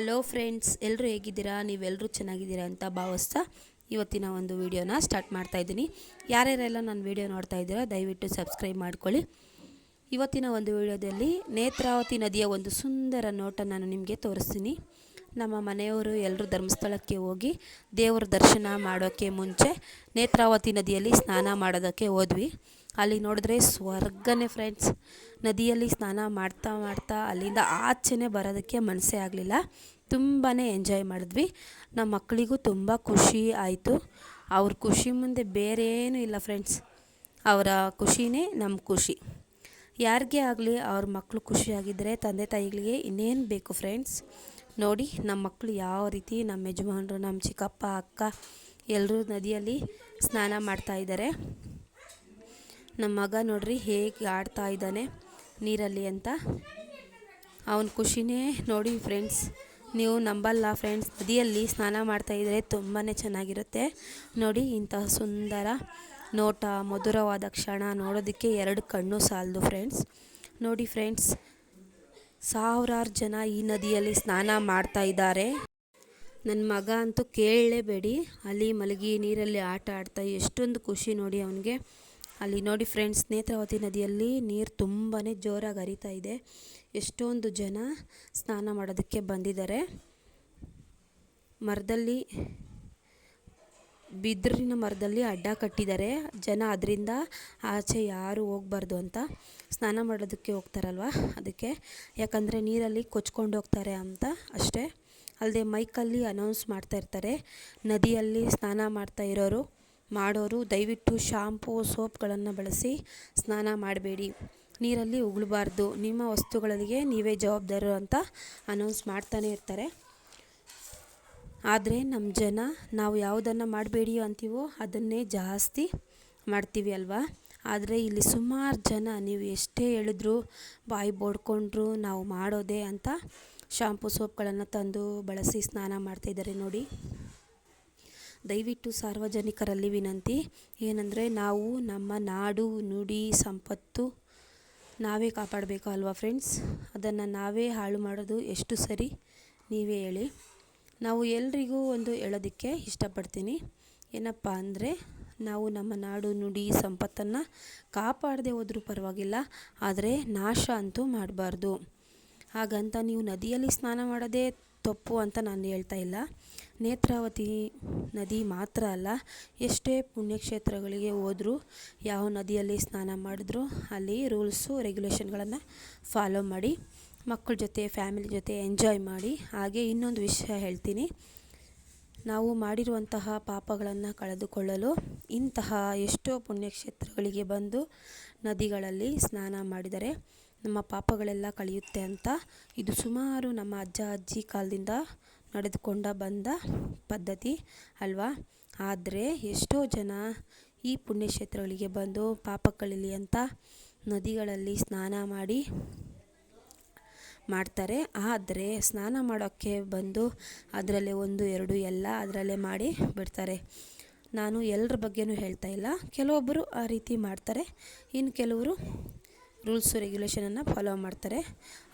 Hello friends ಎಲ್ಲರೂ ಹೇಗಿದ್ದೀರಾ? ನೀವೆಲ್ಲರೂ ಚೆನ್ನಾಗಿದ್ದೀರಾ ಅಂತ ಭಾವಿಸ್ತಾ ಇವತ್ತಿನ ಒಂದು ವಿಡಿಯೋನ ಸ್ಟಾರ್ಟ್ ಮಾಡ್ತಾ ಇದ್ದೀನಿ. ಯಾರ್ಯಾರೆಲ್ಲ ನನ್ನ ವೀಡಿಯೋ ನೋಡ್ತಾ ಇದ್ದೀರಾ ದಯವಿಟ್ಟು ಸಬ್ಸ್ಕ್ರೈಬ್ ಮಾಡ್ಕೊಳ್ಳಿ. ಇವತ್ತಿನ ಒಂದು ವಿಡಿಯೋದಲ್ಲಿ ನೇತ್ರಾವತಿ ನದಿಯ ಒಂದು ಸುಂದರ ನೋಟ ನಾನು ನಿಮಗೆ ತೋರಿಸ್ತೀನಿ. ನಮ್ಮ ಮನೆಯವರು ಎಲ್ಲರೂ ಧರ್ಮಸ್ಥಳಕ್ಕೆ ಹೋಗಿ ದೇವರ ದರ್ಶನ ಮಾಡೋಕ್ಕೆ ಮುಂಚೆ ನೇತ್ರಾವತಿ ನದಿಯಲ್ಲಿ ಸ್ನಾನ ಮಾಡೋದಕ್ಕೆ ಹೋದ್ವಿ. ಅಲ್ಲಿ ನೋಡಿದ್ರೆ ಸ್ವರ್ಗನೇ ಫ್ರೆಂಡ್ಸ್ ನದಿಯಲ್ಲಿ ಸ್ನಾನ ಮಾಡ್ತಾ ಮಾಡ್ತಾ ಅಲ್ಲಿಂದ ಆಚೆನೇ ಬರೋದಕ್ಕೆ ಮನಸ್ಸೇ ಆಗಲಿಲ್ಲ. ತುಂಬಾ ಎಂಜಾಯ್ ಮಾಡಿದ್ವಿ. ನಮ್ಮ ಮಕ್ಕಳಿಗೂ ತುಂಬ ಖುಷಿ ಆಯಿತು. ಅವ್ರ ಖುಷಿ ಮುಂದೆ ಬೇರೆ ಇಲ್ಲ ಫ್ರೆಂಡ್ಸ್ ಅವರ ಖುಷಿನೇ ನಮ್ಮ ಖುಷಿ. ಯಾರಿಗೇ ಆಗಲಿ ಅವ್ರ ಮಕ್ಕಳು ಖುಷಿಯಾಗಿದ್ದರೆ ತಂದೆ ತಾಯಿಗಳಿಗೆ ಇನ್ನೇನು ಬೇಕು ಫ್ರೆಂಡ್ಸ್ ನೋಡಿ ನಮ್ಮ ಮಕ್ಕಳು ಯಾವ ರೀತಿ ನಮ್ಮ ಯಜಮಾನರು ನಮ್ಮ ಚಿಕ್ಕಪ್ಪ, ಅಕ್ಕ ಎಲ್ಲರೂ ನದಿಯಲ್ಲಿ ಸ್ನಾನ ಮಾಡ್ತಾ ಇದ್ದಾರೆ ನಮ್ಮ ಮಗ ನೋಡ್ರಿ ಹೇಗೆ ಆಡ್ತಾ ಇದ್ದಾನೆ ನೀರಲ್ಲಿ ಅಂತ. ಅವನ ಖುಷಿನೇ ನೋಡಿ ಫ್ರೆಂಡ್ಸ್ ನೀವು ನಂಬಲ್ಲ ಫ್ರೆಂಡ್ಸ್ ನದಿಯಲ್ಲಿ ಸ್ನಾನ ಮಾಡ್ತಾಯಿದ್ರೆ ತುಂಬಾ ಚೆನ್ನಾಗಿರುತ್ತೆ. ನೋಡಿ ಇಂತಹ ಸುಂದರ ನೋಟ, ಮಧುರವಾದ ಕ್ಷಣ ನೋಡೋದಕ್ಕೆ ಎರಡು ಕಣ್ಣು ಸಾಲದು ಫ್ರೆಂಡ್ಸ್ ನೋಡಿ ಫ್ರೆಂಡ್ಸ್ ಸಾವಿರಾರು ಜನ ಈ ನದಿಯಲ್ಲಿ ಸ್ನಾನ ಮಾಡ್ತಾ ಇದ್ದಾರೆ. ನನ್ನ ಮಗ ಅಂತೂ ಕೇಳಲೇಬೇಡಿ, ಅಲ್ಲಿ ಮಲಗಿ ನೀರಲ್ಲಿ ಆಟ ಆಡ್ತಾ ಎಷ್ಟೊಂದು ಖುಷಿ ನೋಡಿ ಅವನಿಗೆ. ಅಲ್ಲಿ ನೋಡಿ ಫ್ರೆಂಡ್ಸ್, ನೇತ್ರಾವತಿ ನದಿಯಲ್ಲಿ ನೀರು ತುಂಬಾ ಜೋರಾಗಿ ಹರಿತಾ ಇದೆ. ಎಷ್ಟೊಂದು ಜನ ಸ್ನಾನ ಮಾಡೋದಕ್ಕೆ ಬಂದಿದ್ದಾರೆ. ಮರದಲ್ಲಿ, ಬಿದಿರಿನ ಮರದಲ್ಲಿ ಅಡ್ಡ ಕಟ್ಟಿದ್ದಾರೆ. ಜನ ಅದರಿಂದ ಆಚೆ ಯಾರು ಹೋಗ್ಬಾರ್ದು ಅಂತ ಸ್ನಾನ ಮಾಡೋದಕ್ಕೆ ಹೋಗ್ತಾರಲ್ವ? ಅದಕ್ಕೆ ಯಾಕಂದರೆ ನೀರಲ್ಲಿ ಕೊಚ್ಕೊಂಡು ಹೋಗ್ತಾರೆ ಅಂತ ಅಷ್ಟೇ. ಅಲ್ಲದೆ ಮೈಕಲ್ಲಿ ಅನೌನ್ಸ್ ಮಾಡ್ತಾ ಇರ್ತಾರೆ. ನದಿಯಲ್ಲಿ ಸ್ನಾನ ಮಾಡ್ತಾ ಇರೋರು. ಮಾಡೋರು, ದಯವಿಟ್ಟು ಶಾಂಪೂ, ಸೋಪ್ಗಳನ್ನು ಬಳಸಿ ಸ್ನಾನ ಮಾಡಬೇಡಿ. ನೀರಲ್ಲಿ ಉಗುಳಬಾರ್ದು. ನಿಮ್ಮ ವಸ್ತುಗಳಿಗೆ ನೀವೇ ಜವಾಬ್ದಾರರು ಅಂತ ಅನೌನ್ಸ್ ಮಾಡ್ತಾನೆ ಇರ್ತಾರೆ. ಆದರೆ ನಮ್ಮ ಜನ ನಾವು ಯಾವುದನ್ನು ಮಾಡಬೇಡಿ ಅಂತೀವೋ ಅದನ್ನೇ ಜಾಸ್ತಿ ಮಾಡ್ತೀವಿ ಅಲ್ವಾ? ಆದರೆ ಇಲ್ಲಿ ಸುಮಾರು ಜನ ನೀವು ಎಷ್ಟೇ ಹೇಳಿದ್ರು ಬಾಯಿ ಬೋಡ್ಕೊಂಡ್ರು ನಾವು ಮಾಡೋದೇ ಅಂತ ಶಾಂಪು, ಸೋಪ್ಗಳನ್ನು ತಂದು ಬಳಸಿ ಸ್ನಾನ ಮಾಡ್ತಾಯಿದ್ದಾರೆ ನೋಡಿ. ದಯವಿಟ್ಟು ಸಾರ್ವಜನಿಕರಲ್ಲಿ ವಿನಂತಿ, ಏನಂದರೆ ನಾವು ನಮ್ಮ ನಾಡು, ನುಡಿ, ಸಂಪತ್ತು ನಾವೇ ಕಾಪಾಡಬೇಕು ಅಲ್ವಾ ಫ್ರೆಂಡ್ಸ್ ಅದನ್ನು ನಾವೇ ಹಾಳು ಮಾಡೋದು ಎಷ್ಟು ಸರಿ? ನೀವೇ ಹೇಳಿ. ನಾವು ಎಲ್ರಿಗೂ ಒಂದು ಹೇಳೋದಕ್ಕೆ ಇಷ್ಟಪಡ್ತೀನಿ. ಏನಪ್ಪ ಅಂದರೆ ನಾವು ನಮ್ಮ ನಾಡು, ನುಡಿ, ಸಂಪತ್ತನ್ನು ಕಾಪಾಡದೆ ಹೋದರೂ ಪರವಾಗಿಲ್ಲ, ಆದರೆ ನಾಶ ಅಂತೂ ಮಾಡಬಾರ್ದು. ಹಾಗಂತ ನೀವು ನದಿಯಲ್ಲಿ ಸ್ನಾನ ಮಾಡೋದೇ ತಪ್ಪು ಅಂತ ನಾನು ಹೇಳ್ತಾ ಇಲ್ಲ. ನೇತ್ರಾವತಿ ನದಿ ಮಾತ್ರ ಅಲ್ಲ, ಎಷ್ಟೇ ಪುಣ್ಯಕ್ಷೇತ್ರಗಳಿಗೆ ಹೋದರೂ ಯಾವ ನದಿಯಲ್ಲಿ ಸ್ನಾನ ಮಾಡಿದ್ರೂ ಅಲ್ಲಿ ರೂಲ್ಸು, ರೆಗ್ಯುಲೇಷನ್ಗಳನ್ನು ಫಾಲೋ ಮಾಡಿ, ಮಕ್ಕಳ ಜೊತೆ, ಫ್ಯಾಮಿಲಿ ಜೊತೆ ಎಂಜಾಯ್ ಮಾಡಿ. ಹಾಗೆ ಇನ್ನೊಂದು ವಿಷಯ ಹೇಳ್ತೀನಿ. ನಾವು ಮಾಡಿರುವಂತಹ ಪಾಪಗಳನ್ನು ಕಳೆದುಕೊಳ್ಳಲು ಇಂತಹ ಎಷ್ಟೋ ಪುಣ್ಯಕ್ಷೇತ್ರಗಳಿಗೆ ಬಂದು ನದಿಗಳಲ್ಲಿ ಸ್ನಾನ ಮಾಡಿದರೆ ನಮ್ಮ ಪಾಪಗಳೆಲ್ಲ ಕಳೆಯುತ್ತೆ ಅಂತ. ಇದು ಸುಮಾರು ನಮ್ಮ ಅಜ್ಜ, ಅಜ್ಜಿ ಕಾಲದಿಂದ ನಡೆದುಕೊಂಡ ಬಂದ ಪದ್ಧತಿ ಅಲ್ವಾ? ಆದರೆ ಎಷ್ಟೋ ಜನ ಈ ಪುಣ್ಯಕ್ಷೇತ್ರಗಳಿಗೆ ಬಂದು ಪಾಪ ಕಳೀಲಿ ಅಂತ ನದಿಗಳಲ್ಲಿ ಸ್ನಾನ ಮಾಡಿ ಮಾಡ್ತಾರೆ. ಆದರೆ ಸ್ನಾನ ಮಾಡೋಕ್ಕೆ ಬಂದು ಅದರಲ್ಲೇ ಒಂದು, ಎರಡು ಎಲ್ಲ ಅದರಲ್ಲೇ ಮಾಡಿ ಬಿಡ್ತಾರೆ. ನಾನು ಎಲ್ಲರ ಬಗ್ಗೆನೂ ಹೇಳ್ತಾ ಇಲ್ಲ. ಕೆಲವೊಬ್ಬರು ಆ ರೀತಿ ಮಾಡ್ತಾರೆ. ಇನ್ನು ಕೆಲವರು ರೂಲ್ಸು ರೆಗ್ಯುಲೇಷನನ್ನು ಫಾಲೋ ಮಾಡ್ತಾರೆ.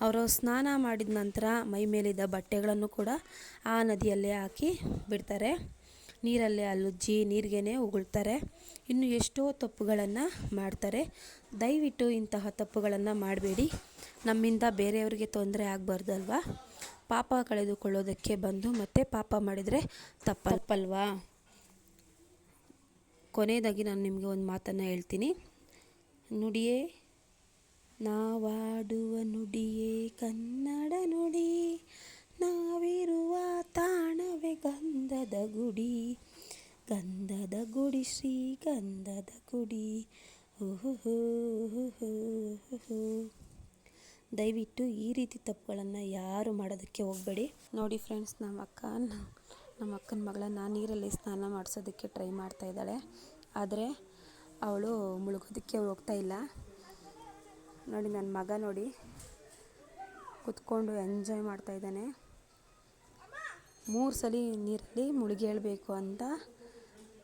ಅವರು ಸ್ನಾನ ಮಾಡಿದ ನಂತರ ಮೈ ಮೇಲಿದ್ದ ಬಟ್ಟೆಗಳನ್ನು ಕೂಡ ಆ ನದಿಯಲ್ಲೇ ಹಾಕಿ ಬಿಡ್ತಾರೆ. ನೀರಲ್ಲೇ ಅಲ್ಲುಜ್ಜಿ ನೀರಿಗೇ ಉಗುಳ್ತಾರೆ. ಇನ್ನು ಎಷ್ಟೋ ತಪ್ಪುಗಳನ್ನು ಮಾಡ್ತಾರೆ. ದಯವಿಟ್ಟು ಇಂತಹ ತಪ್ಪುಗಳನ್ನು ಮಾಡಬೇಡಿ. ನಮ್ಮಿಂದ ಬೇರೆಯವರಿಗೆ ತೊಂದರೆ ಆಗಬಾರ್ದಲ್ವಾ? ಪಾಪ ಕಳೆದುಕೊಳ್ಳೋದಕ್ಕೆ ಬಂದು ಮತ್ತೆ ಪಾಪ ಮಾಡಿದರೆ ತಪ್ಪಲ್ವಾ? ಕೊನೆಯದಾಗಿ ನಾನು ನಿಮಗೆ ಒಂದು ಮಾತನ್ನು ಹೇಳ್ತೀನಿ. ನುಡಿಯೇ ನಾವಾಡುವ ನುಡಿಯೇ ಕನ್ನಡ ನುಡಿ, ನಾವಿರುವ ತಾಣವೇ ಗಂಧದ ಗುಡಿ ಗಂಧದ ಗುಡಿ ಶ್ರೀ ಗಂಧದ ಗುಡಿ. ಓಹೋ ದಯವಿಟ್ಟು ಈ ರೀತಿ ತಪ್ಪುಗಳನ್ನು ಯಾರು ಮಾಡೋದಕ್ಕೆ ಹೋಗಬೇಡಿ. ನೋಡಿ ಫ್ರೆಂಡ್ಸ್ ನಮ್ಮ ಅಕ್ಕ ನಮ್ಮ ಅಕ್ಕನ ಮಗಳನ್ನ ನೀರಲ್ಲಿ ಸ್ನಾನ ಮಾಡಿಸೋದಕ್ಕೆ ಟ್ರೈ ಮಾಡ್ತಾ ಇದ್ದಾಳೆ. ಆದರೆ ಅವಳು ಮುಳುಗೋದಕ್ಕೆ ಹೋಗ್ತಾ ಇಲ್ಲ. ನೋಡಿ ನನ್ನ ಮಗ ನೋಡಿ. ಕುತ್ಕೊಂಡು ಎಂಜಾಯ್ ಮಾಡ್ತಾ ಇದ್ದಾನೆ. ಮೂರು ಸಲ ನೀರಲ್ಲಿ ಮುಳುಗೇಳಬೇಕು ಅಂತ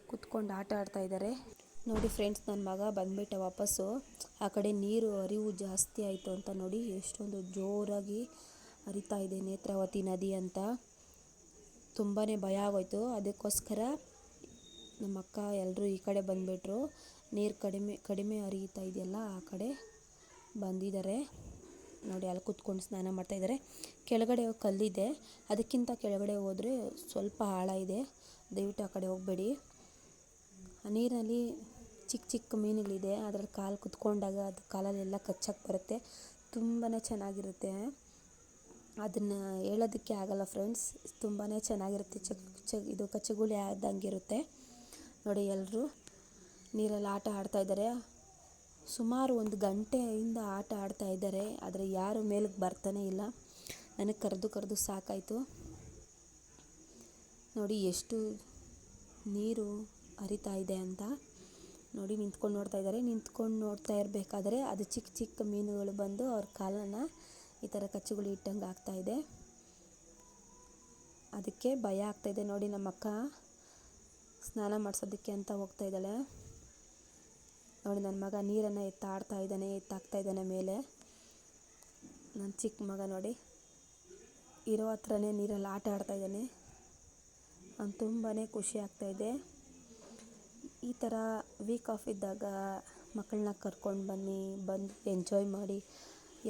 ಕುತ್ಕೊಂಡು ಆಟ ಆಡ್ತಾ ಇದ್ದಾರೆ. ನೋಡಿ ಫ್ರೆಂಡ್ಸ್ ನನ್ನ ಮಗ ಬಂದ್ಬಿಟ್ಟೆ ವಾಪಸ್ಸು. ಆ ಕಡೆ ನೀರು ಹರಿವು ಜಾಸ್ತಿ ಆಯಿತು ಅಂತ ನೋಡಿ ಎಷ್ಟೊಂದು ಜೋರಾಗಿ ಹರಿತಾ ಇದೆ ನೇತ್ರಾವತಿ ನದಿ ಅಂತ. ತುಂಬಾ ಭಯ ಆಗೋಯ್ತು. ಅದಕ್ಕೋಸ್ಕರ ನಮ್ಮ ಅಕ್ಕ ಎಲ್ಲರೂ ಈ ಕಡೆ ಬಂದುಬಿಟ್ರು. ನೀರು ಕಡಿಮೆ ಕಡಿಮೆ ಹರಿಯುತ್ತಾ ಇದೆಯಲ್ಲ ಆ ಕಡೆ. ಬಂದಿದ್ದಾರೆ. ನೋಡಿ, ಅಲ್ಲಿ ಕುತ್ಕೊಂಡು ಸ್ನಾನ ಮಾಡ್ತಾಯಿದ್ದಾರೆ ಕೆಳಗಡೆ ಕಲ್ಲಿದೆ. ಅದಕ್ಕಿಂತ ಕೆಳಗಡೆ ಹೋದರೆ ಸ್ವಲ್ಪ ಆಳ ಇದೆ. ದಯವಿಟ್ಟು ಆ ಕಡೆ ಹೋಗಬೇಡಿ. ನೀರಿನಲ್ಲಿ ಚಿಕ್ಕ ಚಿಕ್ಕ ಮೀನುಗಳಿದೆ. ಅದ್ರಲ್ಲಿ ಕಾಲು ಕುತ್ಕೊಂಡಾಗ ಅದು ಕಾಲಲ್ಲೆಲ್ಲ ಕಚ್ಚಕ್ಕೆ ಬರುತ್ತೆ. ತುಂಬಾ ಚೆನ್ನಾಗಿರುತ್ತೆ. ಅದನ್ನು ಹೇಳೋದಕ್ಕೆ ಆಗಲ್ಲ ಫ್ರೆಂಡ್ಸ್. ತುಂಬಾ ಚೆನ್ನಾಗಿರುತ್ತೆ. ಚಕ್ ಚ, ಇದು ಕಚ್ಚಗುಳಿ ಆದಂಗಿರುತ್ತೆ. ನೋಡಿ ಎಲ್ಲರೂ ನೀರಲ್ಲಿ ಆಟ ಆಡ್ತಾಯಿದ್ದಾರೆ ಸುಮಾರು ಒಂದು ಗಂಟೆಯಿಂದ ಆಟ ಆಡ್ತಾ ಇದ್ದಾರೆ, ಆದರೆ ಯಾರು ಮೇಲಕ್ಕೆ ಬರ್ತಾನೆ ಇಲ್ಲ. ನನಗೆ ಕರೆದು ಕರೆದು ಸಾಕಾಯಿತು. ನೋಡಿ ಎಷ್ಟು ನೀರು ಹರಿತಾ ಇದೆ ಅಂತ. ನೋಡಿ ನಿಂತ್ಕೊಂಡು ನೋಡ್ತಾ ಇದ್ದಾರೆ. ನಿಂತ್ಕೊಂಡು ನೋಡ್ತಾ ಇರಬೇಕಾದ್ರೆ ಅದು ಚಿಕ್ಕ ಚಿಕ್ಕ ಮೀನುಗಳು ಬಂದು ಅವ್ರ ಕಾಲನ್ನು ಈ ಥರ ಕಚ್ಚುಗಳು ಇಟ್ಟಂಗೆ ಆಗ್ತಾ ಇದೆ. ಅದಕ್ಕೆ ಭಯ ಆಗ್ತಾಯಿದೆ ನೋಡಿ ನಮ್ಮ ಅಕ್ಕ ಸ್ನಾನ ಮಾಡಿಸೋದಕ್ಕೆ ಅಂತ ಹೋಗ್ತಾ ಇದ್ದಾಳೆ. ನೋಡಿ ನನ್ನ ಮಗ ನೀರನ್ನು ಎತ್ತಾಡ್ತಾ ಇದ್ದಾನೆ, ಎತ್ತಾಕ್ತಾ ಇದ್ದಾನೆ ಮೇಲೆ. ನನ್ನ ಚಿಕ್ಕ ಮಗ ನೋಡಿ, ಇರೋ ಹತ್ರನೇ ನೀರಲ್ಲಿ ಆಟ ಆಡ್ತಾ ಇದ್ದಾನೆ. ನಾನು ತುಂಬಾ ಖುಷಿ ಆಗ್ತಾಯಿದೆ ಈ ಥರ ವೀಕ್ ಆಫ್ ಇದ್ದಾಗ ಮಕ್ಕಳನ್ನ ಕರ್ಕೊಂಡು ಬನ್ನಿ, ಬಂದು ಎಂಜಾಯ್ ಮಾಡಿ.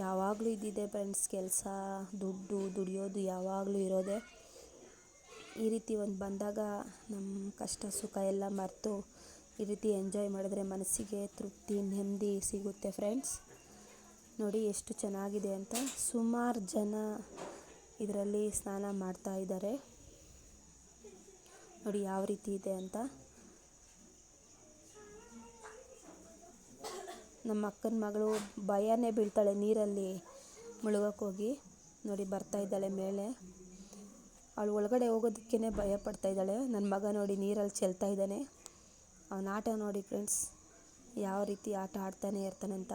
ಯಾವಾಗಲೂ ಇದ್ದಿದೆ ಫ್ರೆಂಡ್ಸ್ ಕೆಲಸ, ದುಡ್ಡು, ದುಡಿಯೋದು ಯಾವಾಗಲೂ ಇರೋದೆ. ಈ ರೀತಿ ಒಂದು ಬಂದಾಗ ನಮ್ಮ ಕಷ್ಟ, ಸುಖ ಎಲ್ಲ ಮರೆತು ಈ ರೀತಿ ಎಂಜಾಯ್ ಮಾಡಿದ್ರೆ ಮನಸ್ಸಿಗೆ ತೃಪ್ತಿ, ನೆಮ್ಮದಿ ಸಿಗುತ್ತೆ ಫ್ರೆಂಡ್ಸ್ ನೋಡಿ ಎಷ್ಟು ಚೆನ್ನಾಗಿದೆ ಅಂತ ಸುಮಾರು ಜನ ಇದರಲ್ಲಿ ಸ್ನಾನ ಮಾಡ್ತಾ ಇದ್ದಾರೆ. ನೋಡಿ ಯಾವ ರೀತಿ ಇದೆ ಅಂತ. ನಮ್ಮ ಅಕ್ಕನ ಮಗಳು ಭಯನೇ ಬೀಳ್ತಾಳೆ ನೀರಲ್ಲಿ ಮುಳುಗಕ್ಕೆ ಹೋಗಿ. ನೋಡಿ ಬರ್ತಾ ಇದ್ದಾಳೆ ಮೇಲೆ. ಅವಳು ಒಳಗಡೆ ಹೋಗೋದಕ್ಕೇ ಭಯ ಪಡ್ತಾ ಇದ್ದಾಳೆ. ನನ್ನ ಮಗ ನೋಡಿ ನೀರಲ್ಲಿ ಚೆಲ್ತಾ ಇದ್ದಾನೆ. ಅವನ ಆಟ ನೋಡಿ ಫ್ರೆಂಡ್ಸ್ ಯಾವ ರೀತಿ ಆಟ ಆಡ್ತಾನೆ ಇರ್ತಾನೆ ಅಂತ.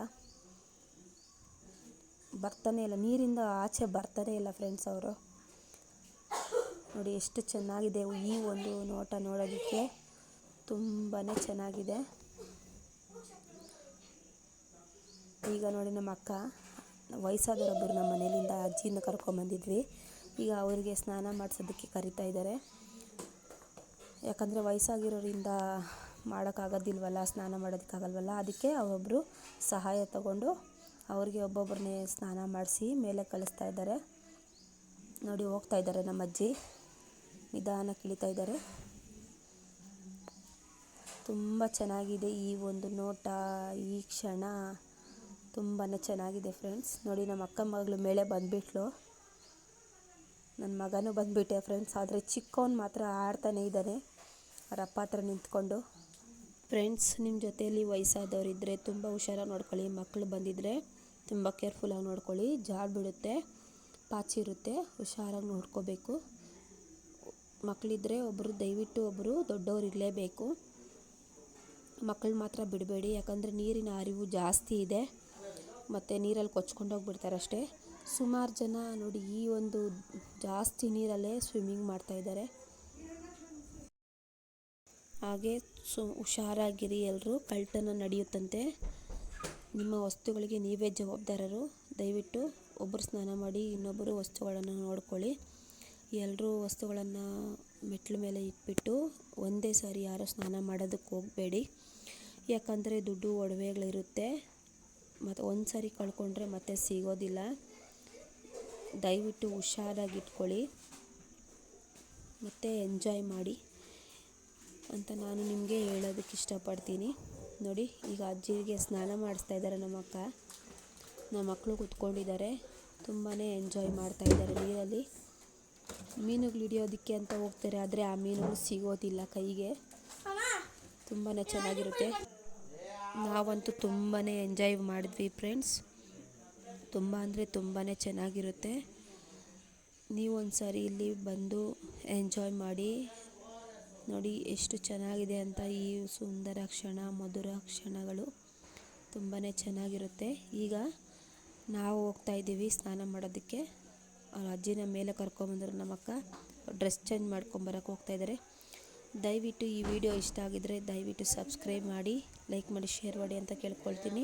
ಬರ್ತಾನೆ ಇಲ್ಲ, ನೀರಿಂದ ಆಚೆ ಬರ್ತಾನೆ ಇಲ್ಲ ಫ್ರೆಂಡ್ಸ್ ಅವರು. ನೋಡಿ ಎಷ್ಟು ಚೆನ್ನಾಗಿದೆ ಈ ಒಂದು ನೋಟ ನೋಡೋದಕ್ಕೆ. ತುಂಬಾ ಚೆನ್ನಾಗಿದೆ. ಈಗ ನೋಡಿ ನಮ್ಮ ಅಕ್ಕ ವಯಸ್ಸಾದವರೊಬ್ಬರು ನಮ್ಮ ಮನೆಯಿಂದ ಅಜ್ಜಿಯಿಂದ ಕರ್ಕೊಂಬಂದಿದ್ವಿ ಈಗ ಅವರಿಗೆ ಸ್ನಾನ ಮಾಡಿಸೋದಕ್ಕೆ ಕರಿತಾ ಇದ್ದಾರೆ. ಯಾಕಂದರೆ ವಯಸ್ಸಾಗಿರೋರಿಂದ ಮಾಡೋಕ್ಕಾಗೋದಿಲ್ವಲ್ಲ, ಸ್ನಾನ ಮಾಡೋದಕ್ಕಾಗಲ್ವಲ್ಲ, ಅದಕ್ಕೆ ಅವರೊಬ್ಬರು ಸಹಾಯ ತಗೊಂಡು ಅವ್ರಿಗೆ ಒಬ್ಬೊಬ್ಬರನ್ನೇ ಸ್ನಾನ ಮಾಡಿಸಿ ಮೇಲೆ ಕಳಿಸ್ತಾ ಇದ್ದಾರೆ. ನೋಡಿ, ಹೋಗ್ತಾ ಇದ್ದಾರೆ ನಮ್ಮ ಅಜ್ಜಿ. ನಿಧಾನ ಇಳಿತಾ ಇದ್ದಾರೆ. ತುಂಬ ಚೆನ್ನಾಗಿದೆ ಈ ಒಂದು ನೋಟ, ಈ ಕ್ಷಣ. ತುಂಬಾ ಚೆನ್ನಾಗಿದೆ ಫ್ರೆಂಡ್ಸ್. ನೋಡಿ, ನಮ್ಮ ಅಕ್ಕ ಮಗಳು ಮೇಲೆ ಬಂದುಬಿಟ್ಲು. ನನ್ನ ಮಗನೂ ಬಂದುಬಿಟ್ಟೆ ಫ್ರೆಂಡ್ಸ್, ಆದರೆ ಚಿಕ್ಕವನು ಮಾತ್ರ ಆಡ್ತಾನೆ ಇದ್ದಾನೆ. ಅವರಪ್ಪ ಅಪ್ಪ ಹತ್ರ ನಿಂತ್ಕೊಂಡು. ಫ್ರೆಂಡ್ಸ್ ನಿಮ್ಮ ಜೊತೆಯಲ್ಲಿ ವಯಸ್ಸಾದವರಿದ್ದರೆ ತುಂಬ ಹುಷಾರಾಗಿ ನೋಡ್ಕೊಳ್ಳಿ ಮಕ್ಕಳು ಬಂದಿದ್ದರೆ ತುಂಬ ಕೇರ್ಫುಲ್ಲಾಗಿ ನೋಡ್ಕೊಳ್ಳಿ, ಜಾಡ್ ಬಿಡುತ್ತೆ ಪಾಚಿ ಇರುತ್ತೆ, ಹುಷಾರಾಗಿ ನೋಡ್ಕೋಬೇಕು. ಮಕ್ಕಳಿದ್ರೆ ಒಬ್ಬರು ದಯವಿಟ್ಟು ಒಬ್ಬರು ದೊಡ್ಡವರು ಇರಲೇಬೇಕು. ಮಕ್ಕಳು ಮಾತ್ರ ಬಿಡಬೇಡಿ, ಯಾಕಂದರೆ ನೀರಿನ ಅರಿವು ಜಾಸ್ತಿ ಇದೆ, ಮತ್ತು ನೀರಲ್ಲಿ ಕೊಚ್ಕೊಂಡೋಗ್ಬಿಡ್ತಾರೆ ಅಷ್ಟೇ. ಸುಮಾರು ಜನ ನೋಡಿ ಈ ಒಂದು ಜಾಸ್ತಿ ನೀರಲ್ಲೇ ಸ್ವಿಮ್ಮಿಂಗ್ ಮಾಡ್ತಾಯಿದ್ದಾರೆ ಹಾಗೆ ಸು ಹುಷಾರಾಗಿರಿ ಎಲ್ಲರೂ ಕಳ್ತನ ನಡೆಯುತ್ತಂತೆ. ನಿಮ್ಮ ವಸ್ತುಗಳಿಗೆ ನೀವೇ ಜವಾಬ್ದಾರರು. ದಯವಿಟ್ಟು ಒಬ್ಬರು ಸ್ನಾನ ಮಾಡಿ ಇನ್ನೊಬ್ಬರು ವಸ್ತುಗಳನ್ನು ನೋಡ್ಕೊಳ್ಳಿ. ಎಲ್ಲರೂ ವಸ್ತುಗಳನ್ನು ಮೆಟ್ಲು ಮೇಲೆ ಇಟ್ಬಿಟ್ಟು ಒಂದೇ ಸಾರಿ ಯಾರೂ ಸ್ನಾನ ಮಾಡೋದಕ್ಕೆ ಹೋಗಬೇಡಿ. ಯಾಕಂದರೆ ದುಡ್ಡು ಒಡವೆಗಳಿರುತ್ತೆ. ಮತ್ತು ಒಂದು ಸಾರಿ ಕಳ್ಕೊಂಡ್ರೆ ಮತ್ತೆ ಸಿಗೋದಿಲ್ಲ. ದಯವಿಟ್ಟು ಹುಷಾರಾಗಿ ಇಟ್ಕೊಳ್ಳಿ ಮತ್ತು ಎಂಜಾಯ್ ಮಾಡಿ. ಅಂತ ನಾನು ನಿಮಗೆ ಹೇಳೋದಕ್ಕೆ ಇಷ್ಟಪಡ್ತೀನಿ. ನೋಡಿ, ಈಗ ಅಜ್ಜಿಗೆ ಸ್ನಾನ ಮಾಡಿಸ್ತಾ ಇದ್ದಾರೆ ನಮ್ಮ ಅಕ್ಕ. ನಮ್ಮ ಮಕ್ಕಳು ಕೂತ್ಕೊಂಡಿದ್ದಾರೆ. ತುಂಬಾ ಎಂಜಾಯ್ ಮಾಡ್ತಾ ಇದ್ದಾರೆ ನೀರಲ್ಲಿ. ಮೀನುಗಳು ಹಿಡಿಯೋದಕ್ಕೆ ಅಂತ ಹೋಗ್ತಾರೆ, ಆದರೆ ಆ ಮೀನುಗಳು ಸಿಗೋದಿಲ್ಲ ಕೈಗೆ. ತುಂಬಾ ಚೆನ್ನಾಗಿರುತ್ತೆ. ನಾವಂತೂ ತುಂಬಾ ಎಂಜಾಯ್ ಮಾಡಿದ್ವಿ ಫ್ರೆಂಡ್ಸ್ ತುಂಬ ಅಂದರೆ ತುಂಬಾ ಚೆನ್ನಾಗಿರುತ್ತೆ. ನೀವೊಂದು ಸಾರಿ ಇಲ್ಲಿ ಬಂದು ಎಂಜಾಯ್ ಮಾಡಿ. ನೋಡಿ ಎಷ್ಟು ಚೆನ್ನಾಗಿದೆ ಅಂತ ಈ ಸುಂದರ ಕ್ಷಣ, ಮಧುರ ಕ್ಷಣಗಳು ತುಂಬಾ ಚೆನ್ನಾಗಿರುತ್ತೆ. ಈಗ ನಾವು ಹೋಗ್ತಾ ಇದ್ದೀವಿ ಸ್ನಾನ ಮಾಡೋದಕ್ಕೆ. ಅವ್ರ ಅಜ್ಜಿನ ಮೇಲೆ ಕರ್ಕೊಂಬಂದರು ನಮ್ಮ ಅಕ್ಕ. ಡ್ರೆಸ್ ಚೇಂಜ್ ಮಾಡ್ಕೊಂಬರಕ್ಕೆ ಹೋಗ್ತಾ ಇದ್ದಾರೆ ದಯವಿಟ್ಟು ಈ ವಿಡಿಯೋ ಇಷ್ಟ ಆಗಿದ್ದರೆ ದಯವಿಟ್ಟು ಸಬ್ಸ್ಕ್ರೈಬ್ ಮಾಡಿ, ಲೈಕ್ ಮಾಡಿ, ಶೇರ್ ಮಾಡಿ ಅಂತ ಕೇಳ್ಕೊಳ್ತೀನಿ.